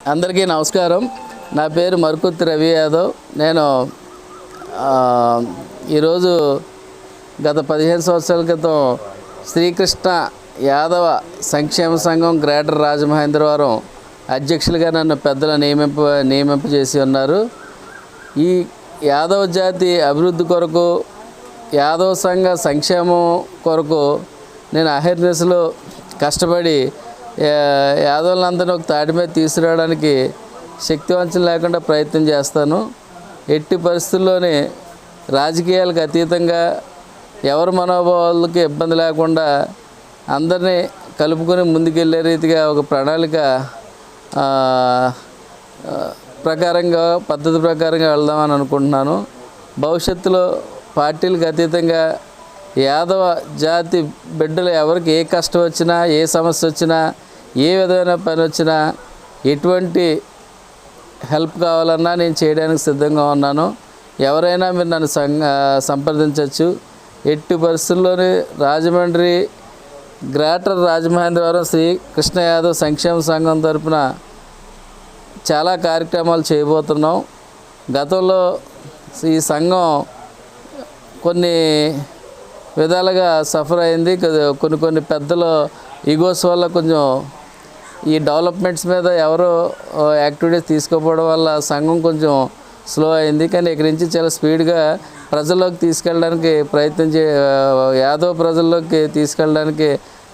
అందరికీ నమస్కారం. నా పేరు మరుకుత్ రవి యాదవ్. నేను ఈరోజు గత పదిహేను సంవత్సరాల క్రితం శ్రీకృష్ణ యాదవ సంక్షేమ సంఘం గ్రేటర్ రాజమహేంద్రవరం అధ్యక్షులుగా నన్ను పెద్దలు నియమింప నియమింప చేసి ఉన్నారు. ఈ యాదవ జాతి అభివృద్ధి కొరకు యాదవ సంఘ సంక్షేమం కొరకు నేను అహర్నిశలు కష్టపడి యాదవులందరినీ ఒక తాటి మీద తీసుకురావడానికి శక్తివంచన లేకుండా ప్రయత్నం చేస్తాను. ఎట్టి పరిస్థితుల్లోనే రాజకీయాలకు అతీతంగా ఎవరి మనోభావాలకి ఇబ్బంది లేకుండా అందరినీ కలుపుకొని ముందుకెళ్ళే రీతిగా ఒక ప్రణాళిక ప్రకారంగా పద్ధతి ప్రకారంగా వెళ్దామని అనుకుంటున్నాను. భవిష్యత్తులో పార్టీలకు అతీతంగా యాదవ జాతి బిడ్డలు ఎవరికి ఏ కష్టం వచ్చినా ఏ సమస్య వచ్చినా ఏ విధమైన పని వచ్చినా ఎటువంటి హెల్ప్ కావాలన్నా నేను చేయడానికి సిద్ధంగా ఉన్నాను. ఎవరైనా మీరు నన్ను సంప్రదించవచ్చు ఎట్టి పరిస్థితుల్లోని రాజమండ్రి గ్రేటర్ రాజమహేంద్రవరం శ్రీ కృష్ణ యాదవ్ సంక్షేమ సంఘం తరపున చాలా కార్యక్రమాలు చేయబోతున్నాం. గతంలో ఈ సంఘం కొన్ని విధాలుగా సఫర్ అయింది. కొన్ని కొన్ని పెద్దలు ఈగోస్ వల్ల కొంచెం ఈ డెవలప్మెంట్స్ మీద ఎవరు యాక్టివిటీస్ తీసుకోకపోవడం వల్ల సంఘం కొంచెం స్లో అయింది. కానీ ఇక్కడి నుంచి చాలా స్పీడ్గా ప్రజల్లోకి తీసుకెళ్ళడానికి ప్రయత్నం చే యాదవ్ ప్రజల్లోకి తీసుకెళ్ళడానికి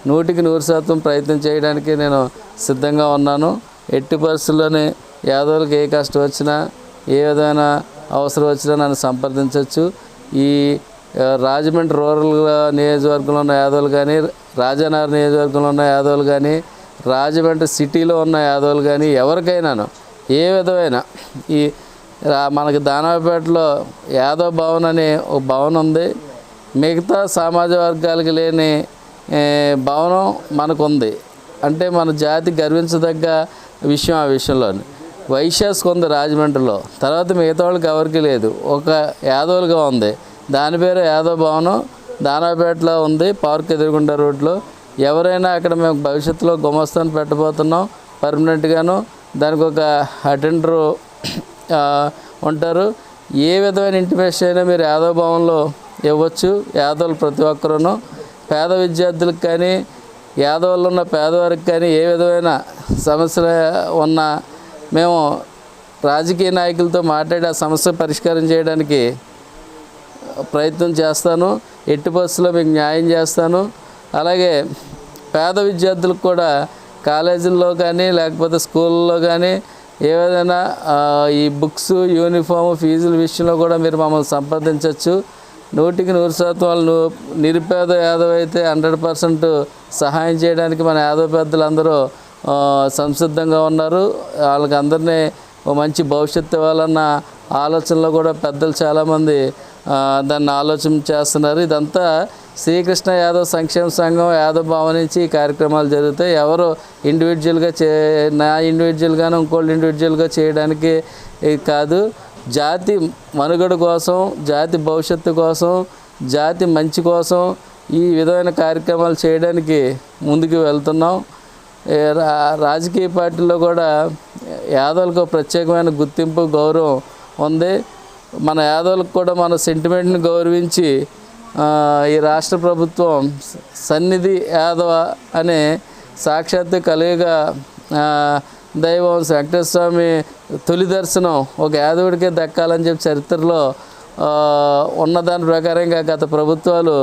నూటికి నూరు శాతం ప్రయత్నం చేయడానికి నేను సిద్ధంగా ఉన్నాను. ఎట్టి పరిస్థితుల్లోనే యాదవులకు ఏ కష్టం వచ్చినా ఏ విధమైన అవసరం వచ్చినా నన్ను సంప్రదించవచ్చు. ఈ రాజమండ్రి రూరల్ నియోజకవర్గంలో ఉన్న యాదవులు కానీ రాజానగర్ నియోజకవర్గంలో ఉన్న యాదవులు కానీ రాజమండ్రి సిటీలో ఉన్న యాదవులు కానీ ఎవరికైనాను ఏ విధమైన ఈ రా- మనకి దానాపేటలో యాదవ్ భవన్ అనే ఒక భవన్ ఉంది. మిగతా సమాజ వర్గాలకి లేని భవనం మనకు ఉంది అంటే మన జాతి గర్వించదగ్గ విషయం ఆ విషయంలోని. వైశ్యాస్కి ఉంది రాజమండ్రిలో. తర్వాత మిగతా వాళ్ళకి ఎవరికి లేదు. ఒక యాదవులుగా ఉంది. దాని పేరు యాదవ్ భవనం. దానాపేటలో ఉంది పార్క్ ఎదురుగుంట రోడ్లో. ఎవరైనా అక్కడ మేము భవిష్యత్తులో గుమస్తాను పెట్టబోతున్నాం పర్మనెంట్గాను దానికి ఒక అటెండరు ఉంటారు. ఏ విధమైన ఇంటిమేషన్ అయినా మీరు యాదవ భవన్లో ఇవ్వచ్చు యాదవులు ప్రతి ఒక్కరూను. పేద విద్యార్థులకు కానీ యాదవులు ఉన్న పేదవారికి కానీ ఏ విధమైన సమస్యలు ఉన్నా మేము రాజకీయ నాయకులతో మాట్లాడి ఆ సమస్య పరిష్కారం చేయడానికి ప్రయత్నం చేస్తాను. ఎట్టి బస్సులో మీకు న్యాయం చేస్తాను. అలాగే పేద విద్యార్థులకు కూడా కాలేజీల్లో కానీ లేకపోతే స్కూల్లో కానీ ఏదైనా ఈ బుక్స్ యూనిఫామ్ ఫీజుల విషయంలో కూడా మీరు మమ్మల్ని సంప్రదించవచ్చు. నూటికి నూరు శాతం వాళ్ళు నిరుపేద యాదవ్ అయితే హండ్రెడ్ పర్సెంట్ సహాయం చేయడానికి మన యాదవ్ పెద్దలందరూ సంసిద్ధంగా ఉన్నారు. వాళ్ళకి అందరినీ ఓ మంచి భవిష్యత్తు ఇవ్వాలన్న ఆలోచనలో కూడా పెద్దలు చాలామంది దాన్ని ఆలోచన చేస్తున్నారు. ఇదంతా శ్రీకృష్ణ యాదవ్ సంక్షేమ సంఘం యాదవ్ భవన్ నుంచి ఈ కార్యక్రమాలు జరుగుతాయి. ఎవరు ఇండివిజువల్గా చే నా ఇండివిజువల్గాను ఇంకోళ్ళు ఇండివిజువల్గా చేయడానికి కాదు. జాతి మనుగడ కోసం జాతి భవిష్యత్తు కోసం జాతి మంచి కోసం ఈ విధమైన కార్యక్రమాలు చేయడానికి ముందుకు వెళ్తున్నాం. రా- రాజకీయ పార్టీలో కూడా యాదవులకు ప్రత్యేకమైన గుర్తింపు గౌరవం ఉంది. మన యాదవులకు కూడా మన సెంటిమెంట్ని గౌరవించి ఈ రాష్ట్ర ప్రభుత్వం సన్నిధి యాదవ అనే సాక్షాత్తు కలియుగా దైవం వెంకటేశ్వర స్వామి తొలి దర్శనం ఒక యాదవుడికే దక్కాలని చెప్పి చరిత్రలో ఉన్న దాని ప్రకారంగా గత ప్రభుత్వాలు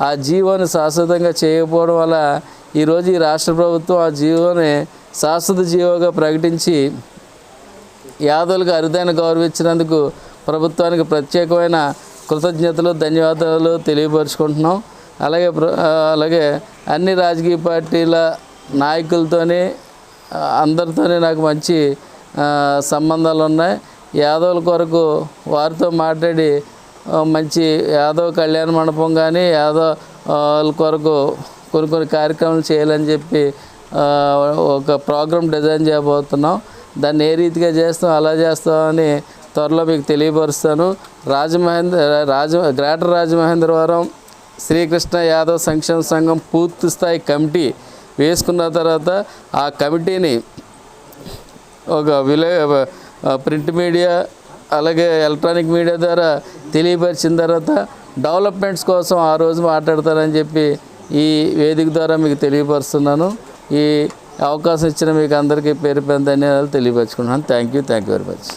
ఆ జీవోని శాశ్వతంగా చేయకపోవడం వల్ల ఈరోజు ఈ రాష్ట్ర ప్రభుత్వం ఆ జీవోని శాశ్వత జీవోగా ప్రకటించి యాదవులకు అరుదైన గౌరవించినందుకు ప్రభుత్వానికి ప్రత్యేకమైన కృతజ్ఞతలు ధన్యవాదాలు తెలియపరుచుకుంటున్నాం. అలాగే ప్ర- అలాగే అన్ని రాజకీయ పార్టీల నాయకులతోని అందరితోనే నాకు మంచి సంబంధాలు ఉన్నాయి. యాదవుల కొరకు వారితో మాట్లాడి మంచి యాదవ్ కళ్యాణ మండపం కానీ యాదవ్ వాళ్ళ కొరకు కొన్ని కొన్ని కార్యక్రమాలు చేయాలని చెప్పి ఒక ప్రోగ్రామ్ డిజైన్ చేయబోతున్నాం. దాన్ని ఏ రీతిగా చేస్తాం అలా చేస్తామని త్వరలో మీకు తెలియపరుస్తాను. రాజమహేంద్ర రాజ గ్రేటర్ రాజమహేంద్రవరం శ్రీకృష్ణ యాదవ్ సంక్షేమ సంఘం పూర్తి స్థాయి కమిటీ వేసుకున్న తర్వాత ఆ కమిటీని ఒక విలే ప్రింట్ మీడియా అలాగే ఎలక్ట్రానిక్ మీడియా ద్వారా తెలియపరిచిన తర్వాత డెవలప్మెంట్స్ కోసం ఆ రోజు మాట్లాడతారని చెప్పి ఈ వేదిక ద్వారా మీకు తెలియపరుస్తున్నాను. ఈ అవకాశం ఇచ్చిన మీకు అందరికీ పేరు పేరు ధన్యవాదాలు తెలియపరుచుకున్నాను thank you thank you very much